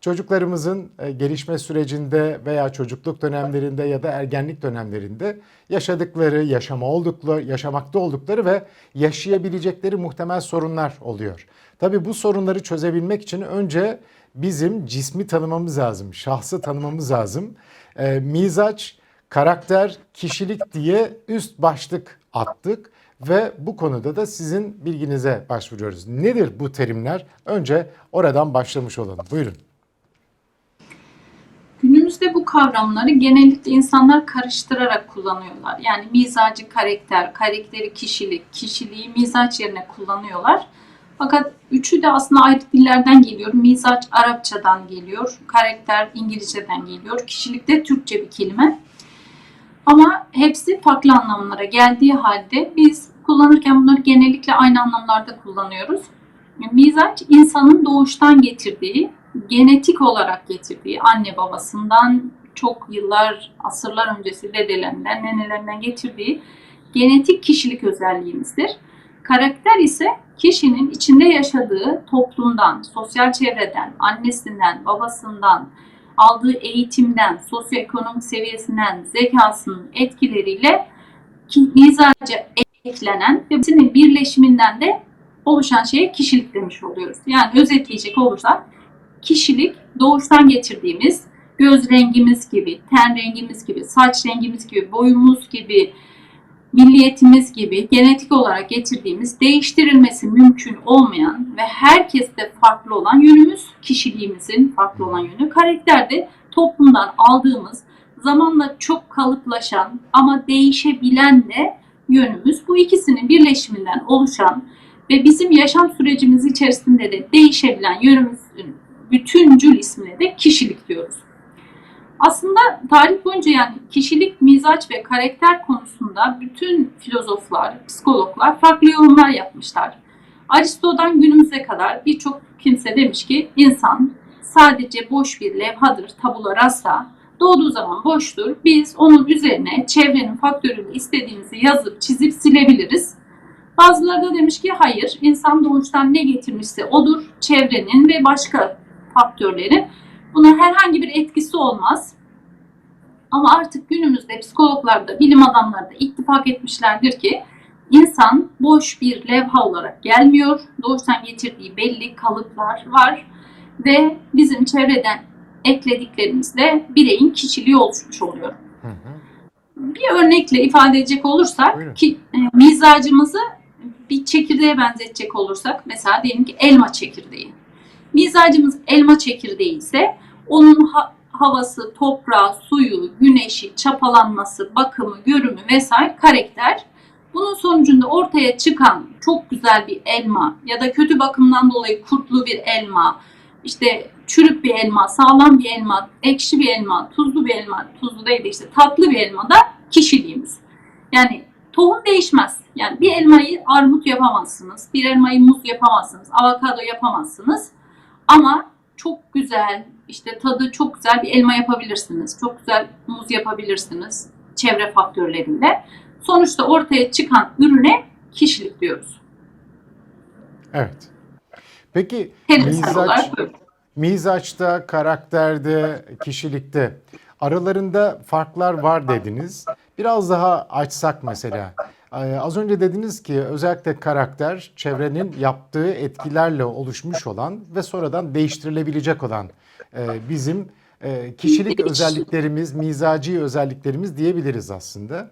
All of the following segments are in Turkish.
çocuklarımızın e, gelişme sürecinde veya çocukluk dönemlerinde ya da ergenlik dönemlerinde yaşadıkları, yaşama oldukları, yaşamakta oldukları ve yaşayabilecekleri muhtemel sorunlar oluyor. Tabii bu sorunları çözebilmek için önce bizim cismi tanımamız lazım, şahsı tanımamız lazım. E, mizaç, karakter, kişilik diye üst başlık attık ve bu konuda da sizin bilginize başvuruyoruz. Nedir bu terimler? Önce oradan başlamış olalım. Buyurun. Günümüzde bu kavramları genellikle insanlar karıştırarak kullanıyorlar. Yani mizacı karakter, karakteri kişilik, kişiliği mizaç yerine kullanıyorlar. Fakat üçü de aslında ayrı dillerden geliyor. Mizaç Arapçadan geliyor, karakter İngilizceden geliyor, kişilik de Türkçe bir kelime. Ama hepsi farklı anlamlara geldiği halde biz kullanırken bunları genellikle aynı anlamlarda kullanıyoruz. Mizaç insanın doğuştan getirdiği, genetik olarak getirdiği, anne babasından çok yıllar, asırlar öncesi dedelerinden, nenelerinden getirdiği genetik kişilik özelliğimizdir. Karakter ise kişinin içinde yaşadığı toplumdan, sosyal çevreden, annesinden, babasından, aldığı eğitimden, sosyoekonomik seviyesinden, zekasının etkileriyle ki mizaca eklenen ve hepsinin birleşiminden de oluşan şeye kişilik demiş oluyoruz. Yani özetleyecek olursak kişilik doğuştan getirdiğimiz göz rengimiz gibi, ten rengimiz gibi, saç rengimiz gibi, boyumuz gibi, milliyetimiz gibi genetik olarak getirdiğimiz değiştirilmesi mümkün olmayan ve herkeste farklı olan yönümüz kişiliğimizin farklı olan yönü. Karakter de toplumdan aldığımız zamanla çok kalıplaşan ama değişebilen de yönümüz. Bu ikisinin birleşiminden oluşan ve bizim yaşam sürecimiz içerisinde de değişebilen yönümüzün bütüncül ismine de kişilik diyoruz. Aslında tarih boyunca yani kişilik, mizaç ve karakter konusunda bütün filozoflar, psikologlar farklı yorumlar yapmışlar. Aristo'dan günümüze kadar birçok kimse demiş ki insan sadece boş bir levhadır, tabula rasa. Doğduğu zaman boştur. Biz onun üzerine çevrenin faktörünü istediğimizi yazıp çizip silebiliriz. Bazıları da demiş ki hayır, insan doğuştan ne getirmişse odur, çevrenin ve başka faktörlerin buna herhangi bir etkisi olmaz. Ama artık günümüzde psikologlar da, bilim adamları da ittifak etmişlerdir ki insan boş bir levha olarak gelmiyor. Doğuştan getirdiği belli kalıplar var ve bizim çevreden eklediklerimizle bireyin kişiliği oluşmuş oluyor. Hı hı. Bir örnekle ifade edecek olursak Buyurun. ki e, mizacımızı bir çekirdeğe benzetecek olursak mesela diyelim ki elma çekirdeği. Mizacımız elma çekirdeği ise onun ha- havası, toprağı, suyu, güneşi, çapalanması, bakımı, görümü vesaire karakter. Bunun sonucunda ortaya çıkan çok güzel bir elma ya da kötü bakımdan dolayı kurtlu bir elma, işte çürük bir elma, sağlam bir elma, ekşi bir elma, tuzlu bir elma, tuzlu değil de işte tatlı bir elma da kişiliğimiz. Yani tohum değişmez. Yani bir elmayı armut yapamazsınız, bir elmayı muz yapamazsınız, avokado yapamazsınız. Ama çok güzel, işte tadı çok güzel bir elma yapabilirsiniz. Çok güzel muz yapabilirsiniz çevre faktörleriyle. Sonuçta ortaya çıkan ürüne kişilik diyoruz. Evet. Peki mizaç, mizaçta, karakterde, kişilikte aralarında farklar var dediniz. Biraz daha açsak mesela. Ee, az önce dediniz ki özellikle karakter çevrenin yaptığı etkilerle oluşmuş olan ve sonradan değiştirilebilecek olan e, bizim e, kişilik özelliklerimiz, mizaci özelliklerimiz diyebiliriz aslında.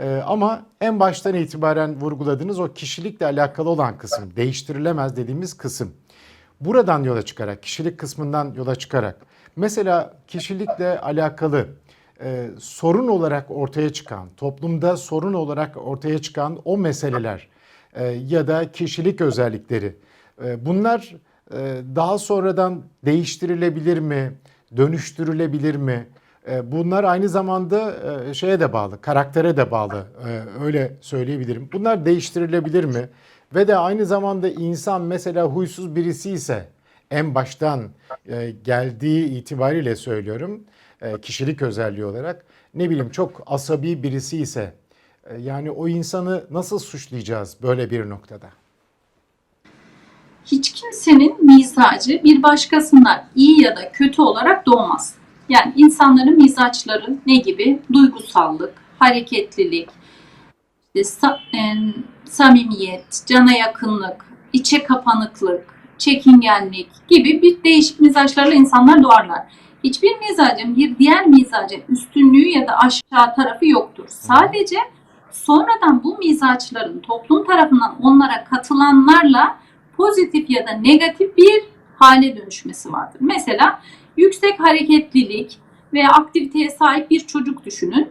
Ee, ama en baştan itibaren vurguladığınız o kişilikle alakalı olan kısım, değiştirilemez dediğimiz kısım. Buradan yola çıkarak, kişilik kısmından yola çıkarak mesela kişilikle alakalı e, sorun olarak ortaya çıkan, toplumda sorun olarak ortaya çıkan o meseleler e, ya da kişilik özellikleri e, bunlar e, daha sonradan değiştirilebilir mi, dönüştürülebilir mi? E, Bunlar aynı zamanda e, şeye de bağlı, karaktere de bağlı. e, Öyle söyleyebilirim. Bunlar değiştirilebilir mi? Ve de aynı zamanda insan mesela huysuz birisi ise en baştan e, geldiği itibariyle söylüyorum e, kişilik özelliği olarak ne bileyim çok asabi birisi ise e, yani o insanı nasıl suçlayacağız böyle bir noktada? hiç kimsenin mizacı bir başkasından iyi ya da kötü olarak doğmaz. Yani insanların mizaçları ne gibi? Duygusallık, hareketlilik, sa- em, samimiyet, cana yakınlık, içe kapanıklık, çekingenlik gibi bir değişik mizaçlarla insanlar doğarlar. Hiçbir mizacın bir diğer mizacın üstünlüğü ya da aşağı tarafı yoktur. Sadece sonradan bu mizaçların toplum tarafından onlara katılanlarla pozitif ya da negatif bir hale dönüşmesi vardır. Mesela yüksek hareketlilik veya aktiviteye sahip bir çocuk düşünün.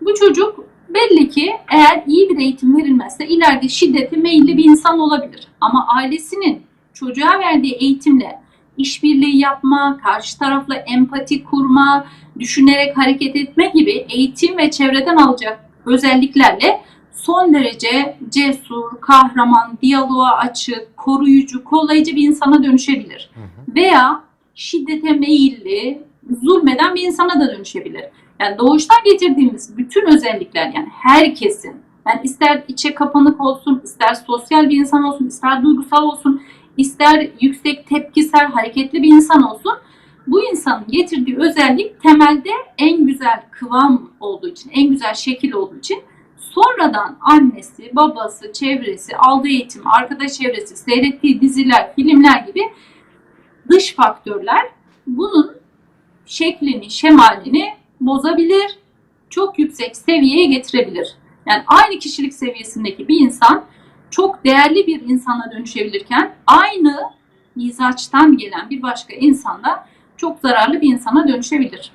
Bu çocuk belli ki eğer iyi bir eğitim verilmezse ileride şiddete meyilli bir insan olabilir. Ama ailesinin çocuğa verdiği eğitimle işbirliği yapma, karşı tarafla empati kurma, düşünerek hareket etme gibi eğitim ve çevreden alacak özelliklerle son derece cesur, kahraman, diyaloğa açık, koruyucu, kollayıcı bir insana dönüşebilir. Hı hı. Veya şiddete meyilli, zulmeden bir insana da dönüşebilir. Yani doğuştan getirdiğimiz bütün özellikler yani herkesin yani ister içe kapanık olsun, ister sosyal bir insan olsun, ister duygusal olsun, ister yüksek tepkisel, hareketli bir insan olsun. Bu insanın getirdiği özellik temelde en güzel kıvam olduğu için, en güzel şekil olduğu için sonradan annesi, babası, çevresi, aldığı eğitim, arkadaş çevresi, seyrettiği diziler, filmler gibi dış faktörler bunun şeklini, şemalini bozabilir, çok yüksek seviyeye getirebilir. Yani aynı kişilik seviyesindeki bir insan çok değerli bir insana dönüşebilirken aynı mizaçtan gelen bir başka insanda çok zararlı bir insana dönüşebilir.